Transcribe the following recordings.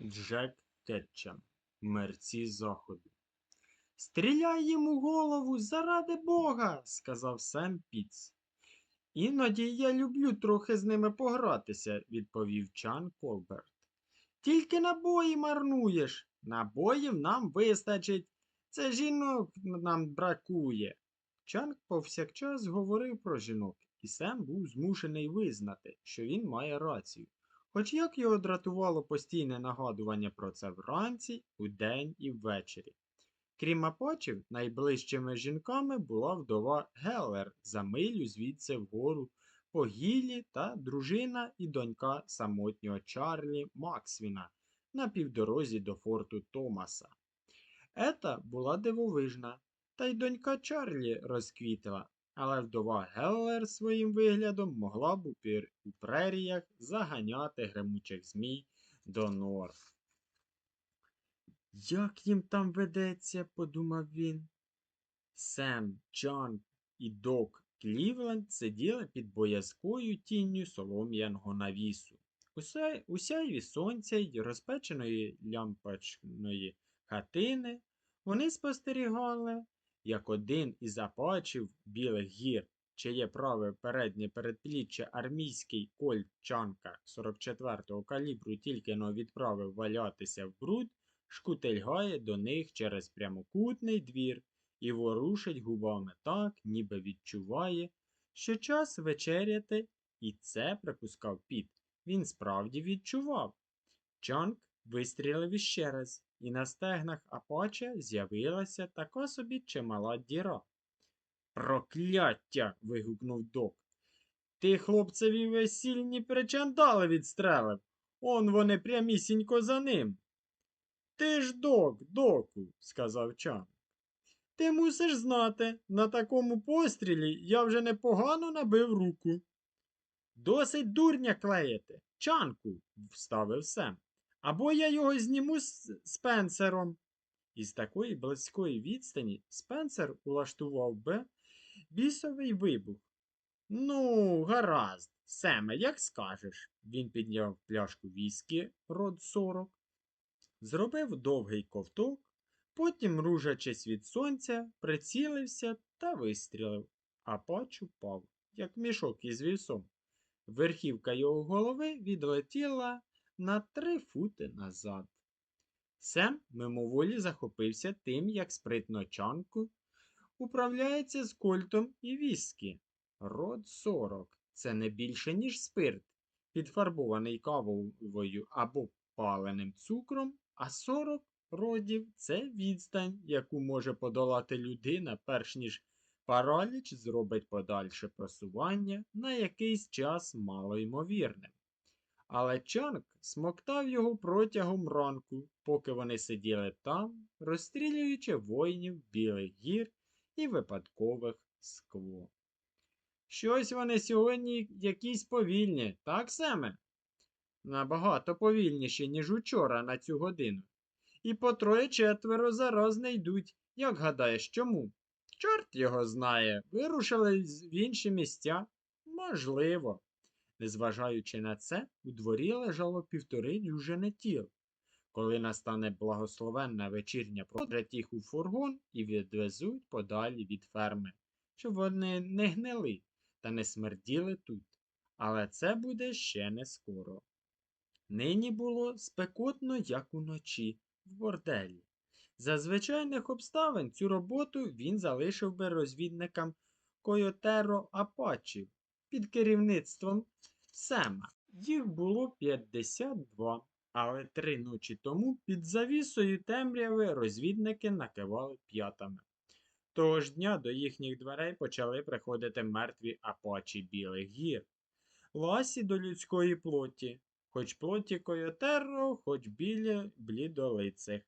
Джек Кетчем. Мерці заходу. Стріляй їм у голову заради Бога, сказав Сем Піц. Іноді я люблю трохи з ними погратися, відповів Чан Колберт. Тільки набої марнуєш. Набоїв нам вистачить. Це жінок нам бракує. Чанг повсякчас говорив про жінок, і Сем був змушений визнати, що він має рацію. Хоч як його дратувало постійне нагадування про це вранці, удень і ввечері. Крім апачів, найближчими жінками була вдова Геллер за милю звідси вгору по гіллі та дружина і донька самотнього Чарлі Максвіна на півдорозі до форту Томаса. Ета була дивовижна, та й донька Чарлі розквітла, але вдова Геллер своїм виглядом могла б у, преріях заганяти гремучих змій до нор. Як їм там ведеться, подумав він. Сем, Джон і Док Клівленд сиділи під боязкою тінню солом'яного навісу. Уся, у сонця й розпеченої лямпочної хатини вони спостерігали, як один із апачів білих гір, чиє праве переднє передпліччя армійський кольт Чанка 44-го калібру тільки но відправив валятися в бруд, шкутельгає до них через прямокутний двір і ворушить губами так, ніби відчуває, що час вечеряти, і це припускав піт. Він справді відчував. Чанк вистрілив іще раз, і на стегнах Апача з'явилася така собі чимала діра. Прокляття. вигукнув док. Ти хлопцеві весільні причандали відстрелив. Он вони прямісінько за ним. Ти ж док, доку, сказав Чан. Ти мусиш знати, на такому пострілі я вже непогано набив руку. Досить дурня клеїти. Чанку, вставив Сем. Або я його зніму з Спенсером. Із такої близької відстані Спенсер улаштував би бісовий вибух. Ну, гаразд, Семе, як скажеш. Він підняв пляшку віскі род 40, зробив довгий ковток, потім, ружачись від сонця, прицілився та вистрілив, а пач упав, як мішок із вісом. Верхівка його голови відлетіла на три фути назад. Сем мимоволі захопився тим, як спритно чанку управляється з кольтом і віскі. Род 40 це не більше, ніж спирт, підфарбований кавовою або паленим цукром, а 40 родів це відстань, яку може подолати людина, перш ніж параліч зробить подальше просування на якийсь час малоймовірним. Але Чанк смоктав його протягом ранку, поки вони сиділи там, розстрілюючи воїнів білих гір і випадкових скво. Щось вони сьогодні якісь повільні, так Семе? Набагато повільніші, ніж учора на цю годину. І по троє четверо зараз не йдуть. Як гадаєш, чому? Чорт його знає, вирушили в інші місця? Можливо. Незважаючи на це, у дворі лежало півтори дюжини тіл. Коли настане благословенна вечірня продрять їх у фургон і відвезуть подалі від ферми, щоб вони не гнили та не смерділи тут. Але це буде ще не скоро. Нині було спекотно, як уночі, в борделі. За звичайних обставин цю роботу він залишив би розвідникам Койотеро Апачів під керівництвом Сема. Їх було 52, але три ночі тому під завісою темряви розвідники накивали п'ятами. Того ж дня до їхніх дверей почали приходити мертві апачі білих гір, ласі до людської плоті, хоч плоті койотеро, хоч білі блідолицих.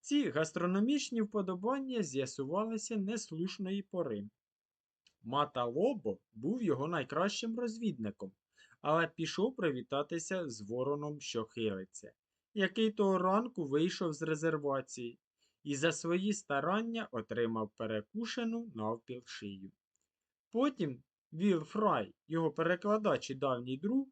Ці гастрономічні вподобання з'ясувалися неслушної пори. Мата Лобо був його найкращим розвідником, але пішов привітатися з вороном, що хилиться, який того ранку вийшов з резервації і за свої старання отримав перекушену навпіл шию. Потім Віл Фрай, його перекладач і давній друг,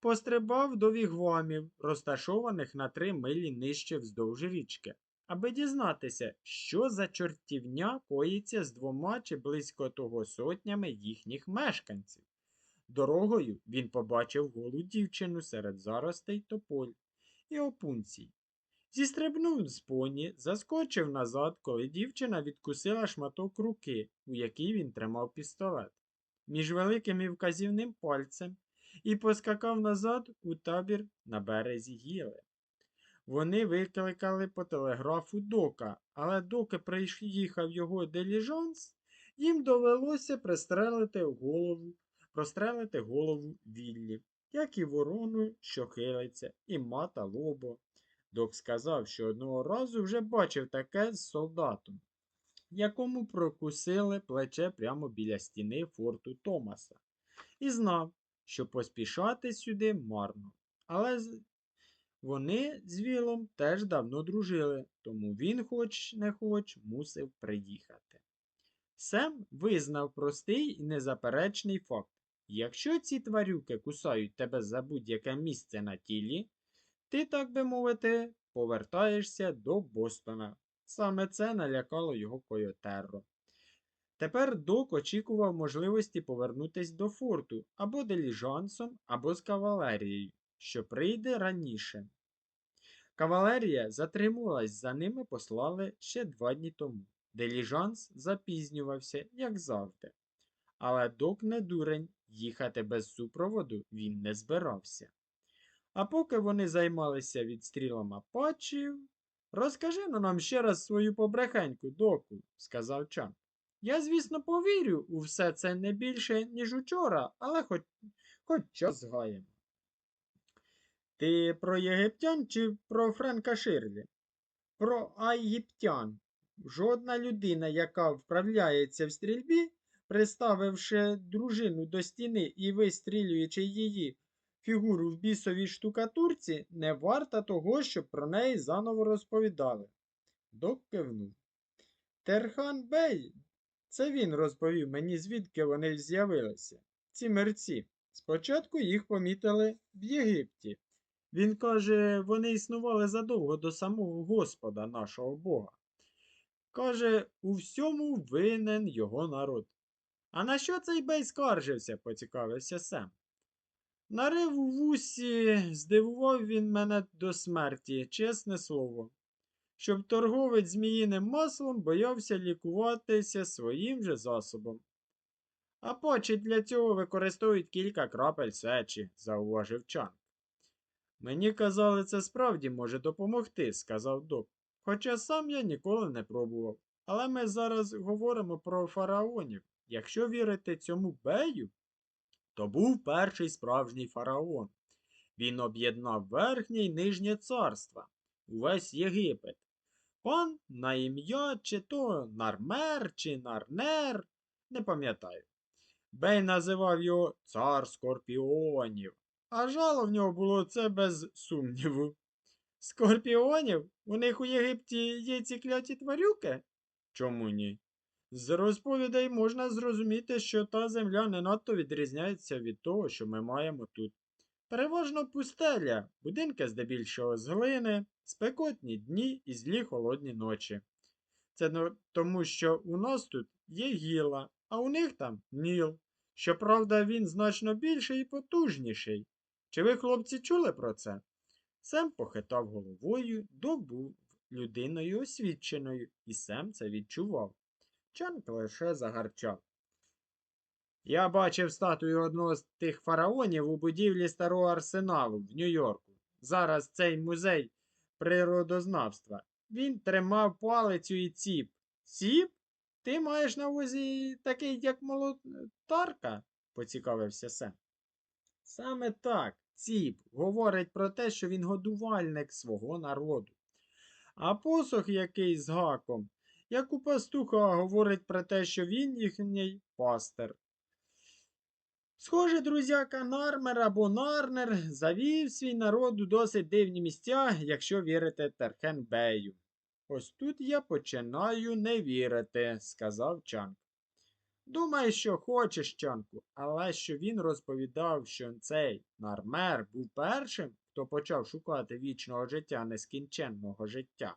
пострибав до вігвамів, розташованих на три милі нижче вздовж річки, аби дізнатися, що за чортівня коїться з двома чи близько того сотнями їхніх мешканців. Дорогою він побачив голу дівчину серед заростей тополь і опунцій. Зістрибнув з поні, заскочив назад, коли дівчина відкусила шматок руки, у якій він тримав пістолет, між великим і вказівним пальцем, і поскакав назад у табір на березі гіли. Вони викликали по телеграфу дока, але доки приїхав його деліжанс, їм довелося пристрелити голову, прострелити голову Віллі, як і ворону, що хилиться, і мата лобо. Док сказав, що одного разу вже бачив таке з солдатом, якому прокусили плече прямо біля стіни форту Томаса, і знав, що поспішати сюди марно. Але вони з Вілом теж давно дружили, тому він, хоч не хоч, мусив приїхати. Сем визнав простий і незаперечний факт. Якщо ці тварюки кусають тебе за будь-яке місце на тілі, ти, так би мовити, повертаєшся до Бостона. Саме це налякало його Койотерро. Тепер Док очікував можливості повернутися до форту або диліжансом, або з кавалерією, що прийде раніше. Кавалерія затримувалась, за ними послали ще два дні тому. Диліжанс запізнювався, як завжди. Але док не дурень, їхати без супроводу він не збирався. А поки вони займалися відстрілом апачів, розкажи на нам ще раз свою побрехеньку, доку, сказав Чан. Я, звісно, повірю у все це не більше, ніж учора, але хоч, хоч час згаємо. Ти про єгиптян чи про Френка Ширлі? Про айгіптян. Жодна людина, яка вправляється в стрільбі, приставивши дружину до стіни і вистрілюючи її фігуру в бісовій штукатурці, не варта того, щоб про неї заново розповідали. Док кивнув. Терхан Бей, це він розповів мені, звідки вони з'явилися. Ці мерці. Спочатку їх помітили в Єгипті. Він каже, вони існували задовго до самого Господа нашого Бога. Каже, у всьому винен його народ. А на що цей бей скаржився? поцікавився Сем. Нарив у вусі, здивував він мене до смерті, чесне слово, щоб торговець зміїним маслом боявся лікуватися своїм же засобом. А почі для цього використовують кілька крапель сечі, зауважив Чан. Мені казали, це справді може допомогти, сказав док. Хоча сам я ніколи не пробував. Але ми зараз говоримо про фараонів. Якщо вірити цьому бею, то був перший справжній фараон. Він об'єднав верхнє й нижнє царства, увесь Єгипет. Пан на ім'я чи то Нармер, чи Нарнер, не пам'ятаю. Бей називав його цар скорпіонів, а жало в нього було це без сумніву. Скорпіонів? У них у Єгипті є ці кляті тварюки? Чому ні? З розповідей можна зрозуміти, що та земля не надто відрізняється від того, що ми маємо тут. Переважно пустеля, будинки здебільшого з глини, спекотні дні і злі холодні ночі. Це тому, що у нас тут є гіла, а у них там ніл. Щоправда, він значно більший і потужніший. Чи ви, хлопці, чули про це? Сем похитав головою, док був людиною освіченою, і Сем це відчував. Чанк лише загарчав. Я бачив статую одного з тих фараонів у будівлі старого арсеналу в Нью-Йорку. Зараз цей музей природознавства. Він тримав палицю і ціп. Ціп? Ти маєш на увазі такий, як молотарка? поцікавився Сем. Саме так, ціп говорить про те, що він годувальник свого народу. А посох який з гаком, як у пастуха, говорить про те, що він їхній пастир. Схоже, друзяка Нармер або Нарнер завів свій народ у досить дивні місця, якщо вірити Терхенбею. Ось тут я починаю не вірити, сказав Чанг. Думай, що хочеш, Чанку, але що він розповідав, що цей нармер був першим, хто почав шукати вічного життя нескінченного життя.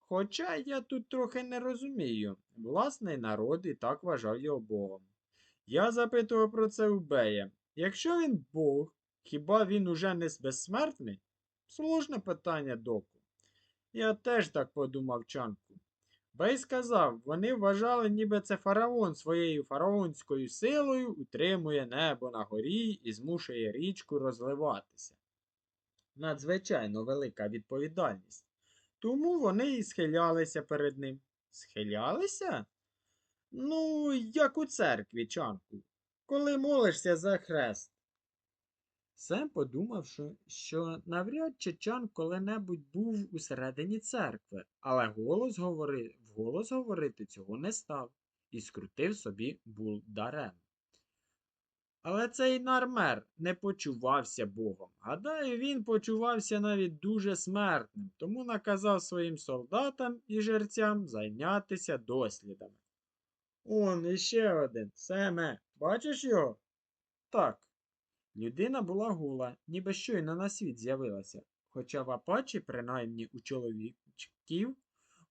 Хоча я тут трохи не розумію, власний народ і так вважав його Богом. Я запитував про це у Бея. Якщо він Бог, хіба він уже не безсмертний? Сложне питання, доку. Я теж так подумав Чанку. Бей сказав, вони вважали, ніби це фараон своєю фараонською силою утримує небо на горі і змушує річку розливатися. Надзвичайно велика відповідальність. Тому вони і схилялися перед ним. Схилялися? Ну, як у церкві, Чанку, коли молишся за хрест. Сем подумав, що, що навряд чи Чан коли-небудь був усередині церкви, але голос говори, вголос говорити цього не став і скрутив собі бул дарем. Але цей нармер не почувався Богом. Гадаю, він почувався навіть дуже смертним, тому наказав своїм солдатам і жерцям зайнятися дослідами. Он іще один. Семе, бачиш його? Так. Людина була гола, ніби щойно на світ з'явилася, хоча в Апачі, принаймні у чоловіків,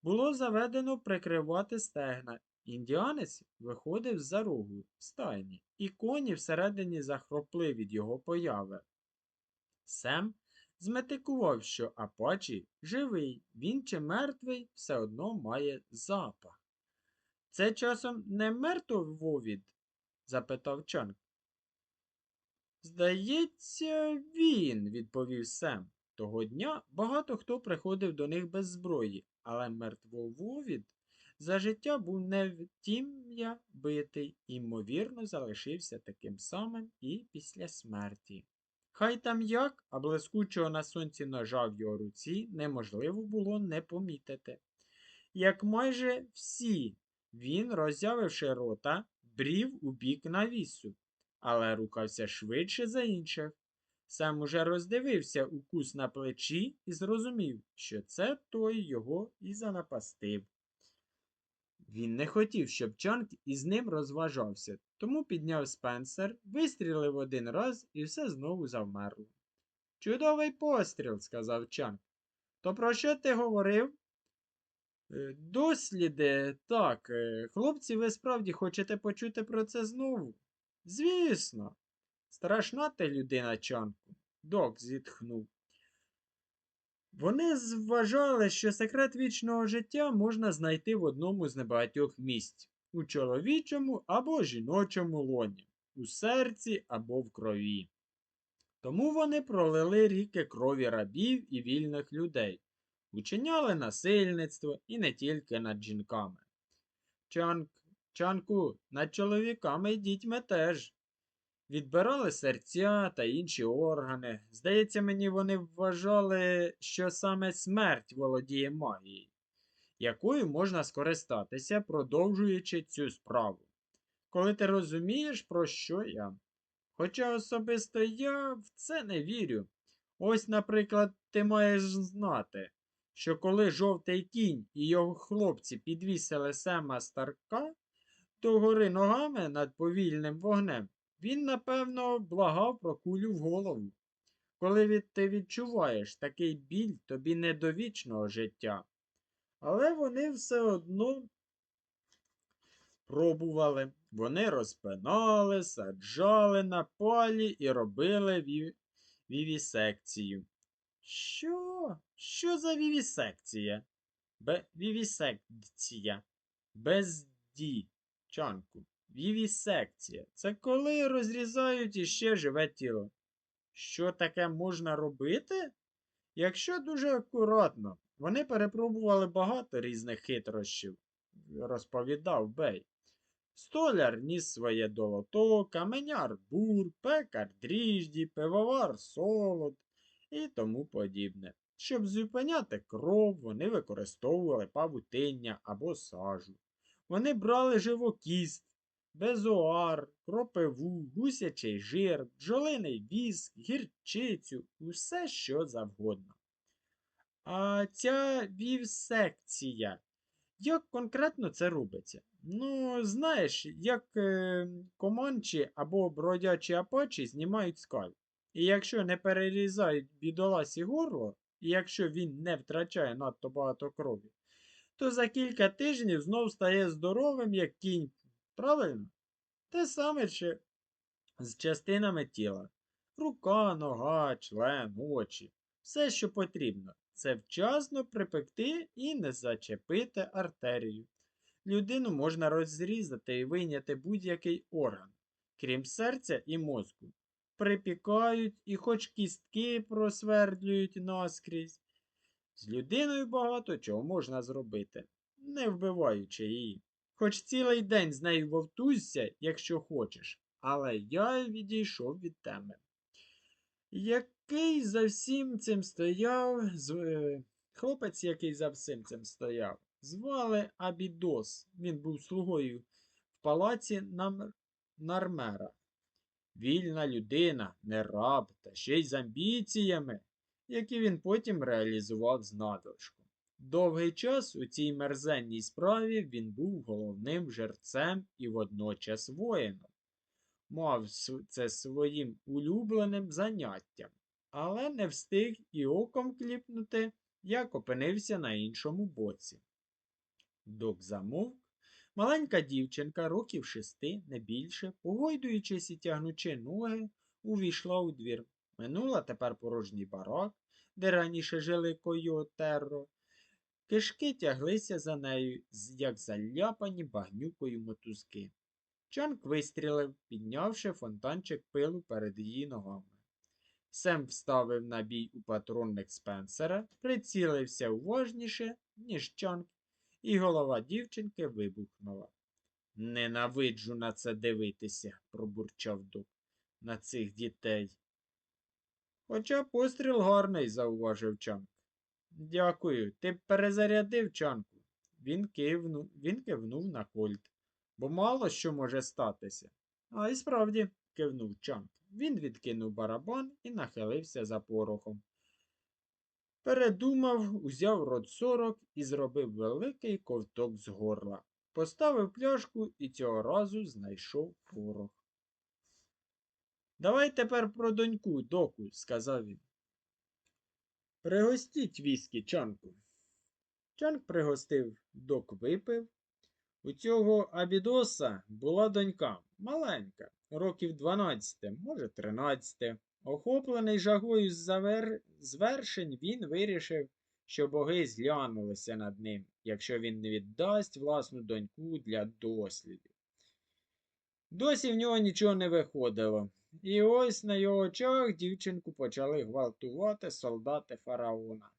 було заведено прикривати стегна. Індіанець виходив з-за рогу стайні, і коні всередині захропли від його появи. Сем зметикував, що Апачі живий, він чи мертвий все одно має запах. Це часом не мертвовід? запитав Чанг. Здається, він, відповів Сем. Того дня багато хто приходив до них без зброї, але мертвововід за життя був не втім'я битий, ймовірно, залишився таким самим і після смерті. Хай там як, а блискучого на сонці ножа в його руці неможливо було не помітити. Як майже всі, він, роззявивши рота, брів у бік навісу, але рухався швидше за інших. Сам уже роздивився укус на плечі і зрозумів, що це той його і занапастив. Він не хотів, щоб Чанг із ним розважався, тому підняв спенсер, вистрілив один раз і все знову завмерло. Чудовий постріл, сказав Чанг. То про що ти говорив? «Е, Досліди, так, е, хлопці, ви справді хочете почути про це знову? Звісно. Страшна ти людина, Чанку. Док зітхнув. Вони зважали, що секрет вічного життя можна знайти в одному з небагатьох місць у чоловічому або жіночому лоні, у серці або в крові. Тому вони пролили ріки крові рабів і вільних людей, учиняли насильництво і не тільки над жінками. Чанк, чанку, над чоловіками і дітьми теж. Відбирали серця та інші органи. Здається, мені вони вважали, що саме смерть володіє магією, якою можна скористатися, продовжуючи цю справу. Коли ти розумієш, про що я. Хоча особисто я в це не вірю. Ось, наприклад, ти маєш знати, що коли жовтий кінь і його хлопці підвісили Сема Старка до гори ногами над повільним вогнем, він, напевно, благав про кулю в голову. Коли ти відчуваєш такий біль тобі не до вічного життя. Але вони все одно пробували. Вони розпинали, саджали на палі і робили ві... вівісекцію. Що? Що за вівісекція? Бе... Вівісекція. Без ді, чанку. Вівісекція. Це коли розрізають іще живе тіло. Що таке можна робити? Якщо дуже акуратно, вони перепробували багато різних хитрощів, розповідав Бей. Столяр ніс своє долото, каменяр бур, пекар дріжді, пивовар солод і тому подібне. Щоб зупиняти кров, вони використовували павутиння або сажу. Вони брали живокіст, безоар, кропиву, гусячий жир, бджолиний віск, гірчицю, усе що завгодно. А ця вівсекція, Як конкретно це робиться? Ну, знаєш, як е, команчі або бродячі апачі знімають скальп. І якщо не перерізають бідоласі горло, і якщо він не втрачає надто багато крові, то за кілька тижнів знов стає здоровим, як кінь. Правильно? Те саме ще з частинами тіла. Рука, нога, член, очі. Все, що потрібно, це вчасно припекти і не зачепити артерію. Людину можна розрізати і вийняти будь-який орган, крім серця і мозку. Припікають і хоч кістки просвердлюють наскрізь. З людиною багато чого можна зробити, не вбиваючи її. Хоч цілий день з нею вовтузься, якщо хочеш, але я відійшов від теми. Який за всім цим стояв, е, хлопець, який за всім цим стояв, звали Абідос. Він був слугою в палаці нам... Нармера. Вільна людина, не раб, та ще й з амбіціями, які він потім реалізував з надлишком. Довгий час у цій мерзенній справі він був головним жерцем і водночас воїном. Мав це своїм улюбленим заняттям, але не встиг і оком кліпнути, як опинився на іншому боці. Док замовк. Маленька дівчинка, років шести, не більше, погойдуючись і тягнучи ноги, увійшла у двір. Минула тепер порожній барак, де раніше жили койотерро. Кишки тяглися за нею, як заляпані багнюкою мотузки. Чанк вистрілив, піднявши фонтанчик пилу перед її ногами. Сем вставив набій у патронник Спенсера, прицілився уважніше, ніж Чанк, і голова дівчинки вибухнула. Ненавиджу на це дивитися, пробурчав док, на цих дітей. Хоча постріл гарний, зауважив Чанк. Дякую, ти перезарядив Чанку. Він кивнув, він кивнув на кольт, бо мало що може статися. А і справді, кивнув Чанк. Він відкинув барабан і нахилився за порохом. Передумав, узяв рот сорок і зробив великий ковток з горла. Поставив пляшку і цього разу знайшов порох. Давай тепер про доньку, доку, сказав він. Пригостіть віскі, Чанку. Чанк пригостив, док випив. У цього Абідоса була донька, маленька, років 12, може 13. Охоплений жагою завер... звершень, він вирішив, що боги зглянулися над ним, якщо він не віддасть власну доньку для дослідів. Досі в нього нічого не виходило. І ось на його очах дівчинку почали гвалтувати солдати фараона.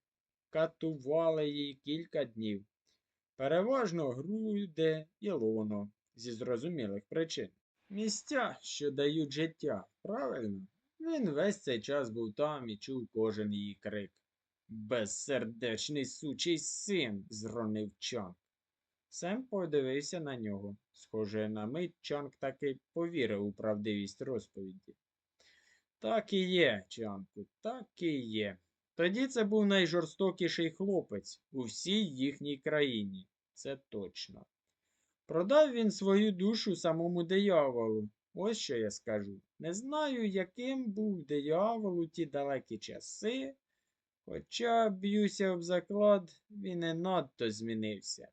Катували її кілька днів. Переважно груди і лоно, зі зрозумілих причин. Місця, що дають життя, правильно? Він весь цей час був там і чув кожен її крик. Безсердечний сучий син, зронив Чанк. Сем подивився на нього. Схоже, на мить Чанк таки повірив у правдивість розповіді. Так і є, Чанку, так і є. Тоді це був найжорстокіший хлопець у всій їхній країні, це точно. Продав він свою душу самому дияволу. Ось що я скажу. Не знаю, яким був диявол у ті далекі часи, хоча, б'юся об заклад, він не надто змінився.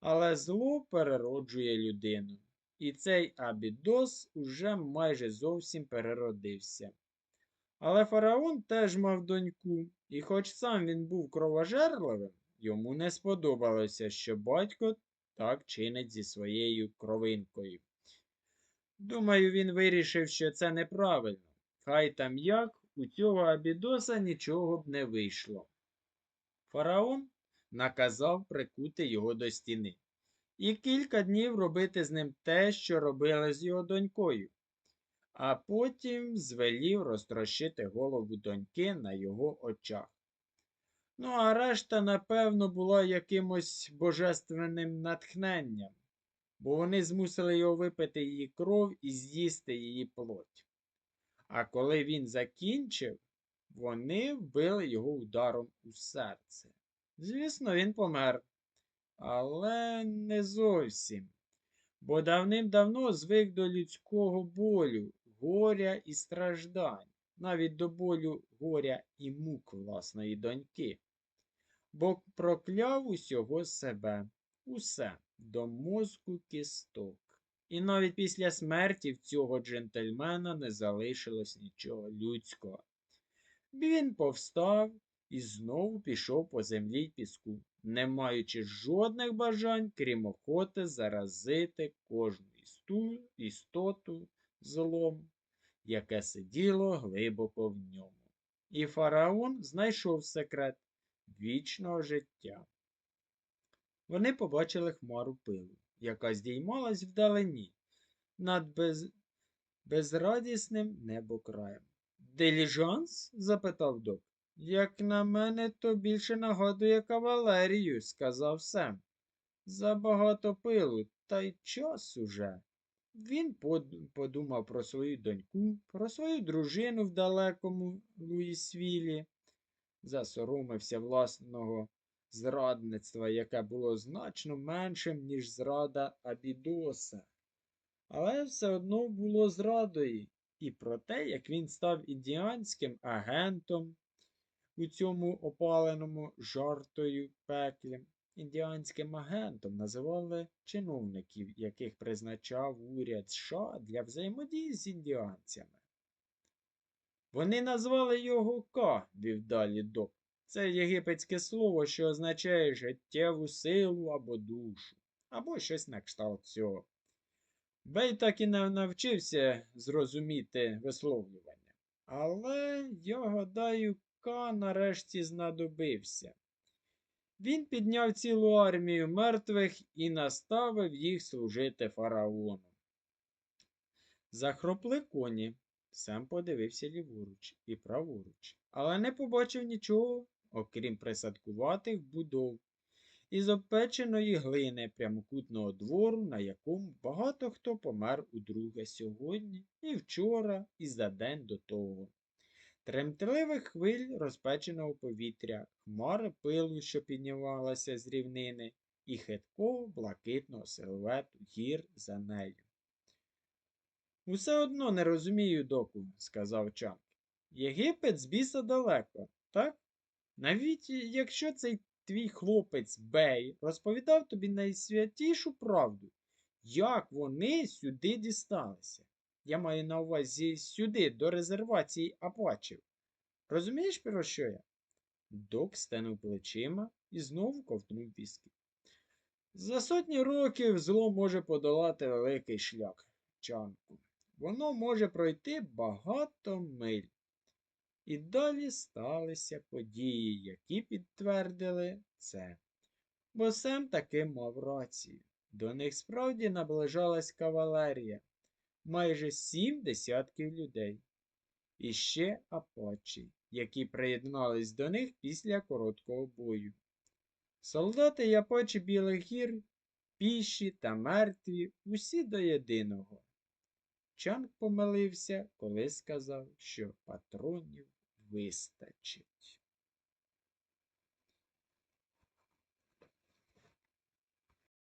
Але зло перероджує людину. І цей Абідос уже майже зовсім переродився. Але фараон теж мав доньку, і хоч сам він був кровожерливим, йому не сподобалося, що батько так чинить зі своєю кровинкою. Думаю, він вирішив, що це неправильно. Хай там як, у цього Абідоса нічого б не вийшло. Фараон наказав прикути його до стіни і кілька днів робити з ним те, що робили з його донькою, а потім звелів розтрощити голову доньки на його очах. Ну, а решта, напевно, була якимось божественним натхненням, бо вони змусили його випити її кров і з'їсти її плоть. А коли він закінчив, вони вбили його ударом у серце. Звісно, він помер. але не зовсім. Бо давним-давно звик до людського болю, горя і страждань, навіть до болю горя і мук власної доньки. Бо прокляв усього себе, усе до мозку кісток. І навіть після смерті в цього джентльмена не залишилось нічого людського. Він повстав і знову пішов по землі й піску, не маючи жодних бажань, крім охоти заразити кожну істу- істоту злом, яке сиділо глибоко в ньому. І фараон знайшов секрет вічного життя. Вони побачили хмару пилу, яка здіймалась вдалині над без... безрадісним небокраєм. Диліжанс? запитав док. Як на мене, то більше нагадує кавалерію, сказав Сем. Забагато пилу, та й час уже. Він подумав про свою доньку, про свою дружину в далекому Луїсвілі, засоромився власного зрадництва, яке було значно меншим, ніж зрада Абідоса. Але все одно було зрадою і про те, як він став індіанським агентом у цьому опаленому жартою пеклі. Індіанським агентом називали чиновників, яких призначав уряд США для взаємодії з індіанцями. Вони назвали його Ка, вів далі док. Це єгипетське слово, що означає життєву силу або душу, або щось на кшталт цього. Бей так і не навчився зрозуміти висловлювання. Але, я гадаю, Ка нарешті знадобився. Він підняв цілу армію мертвих і наставив їх служити фараону. Захропли коні. Сем подивився ліворуч і праворуч, але не побачив нічого, окрім присадкуватих будов із обпеченої глини прямокутного двору, на якому багато хто помер удруге сьогодні, і вчора, і за день до того. Тремтливих хвиль розпеченого повітря, хмари пилу, що піднімалася з рівнини, і хиткого блакитного силуету гір за нею. Усе одно не розумію, доку, сказав Чанк. Єгипет з біса далеко, так? Навіть якщо цей твій хлопець Бей розповідав тобі найсвятішу правду, як вони сюди дісталися. Я маю на увазі сюди, до резервації Апачів. Розумієш, про що я? Док стенув плечима і знову ковтнув віскі. За сотні років зло може подолати великий шлях, Чанку. Воно може пройти багато миль. І далі сталися події, які підтвердили це. Бо Сем таки мав рацію. До них справді наближалась кавалерія, майже сім десятків людей. І ще апачі, які приєднались до них після короткого бою. Солдати й апачі Білих гір, піші та мертві, усі до єдиного. Чанг помилився, коли сказав, що патронів вистачить.